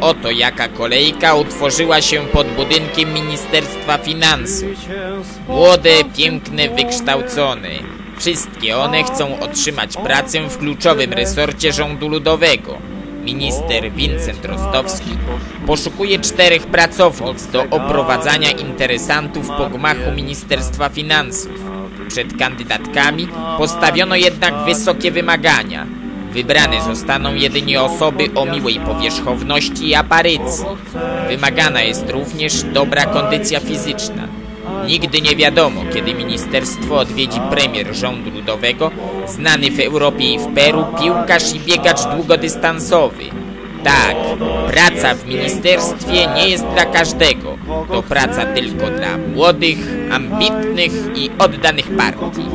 oto jaka kolejka utworzyła się pod budynkiem Ministerstwa Finansów. Młode, piękne, wykształcone. Wszystkie one chcą otrzymać pracę w kluczowym resorcie rządu ludowego. Minister Wincent Rostowski poszukuje czterech pracownic do oprowadzania interesantów po gmachu Ministerstwa Finansów. Przed kandydatkami postawiono jednak wysokie wymagania. Wybrane zostaną jedynie osoby o miłej powierzchowności i aparycji. Wymagana jest również dobra kondycja fizyczna. Nigdy nie wiadomo, kiedy ministerstwo odwiedzi premier rządu ludowego, znany w Europie i w Peru piłkarz i biegacz długodystansowy. Tak, praca w ministerstwie nie jest dla każdego. To praca tylko dla młodych, ambitnych i oddanych partii.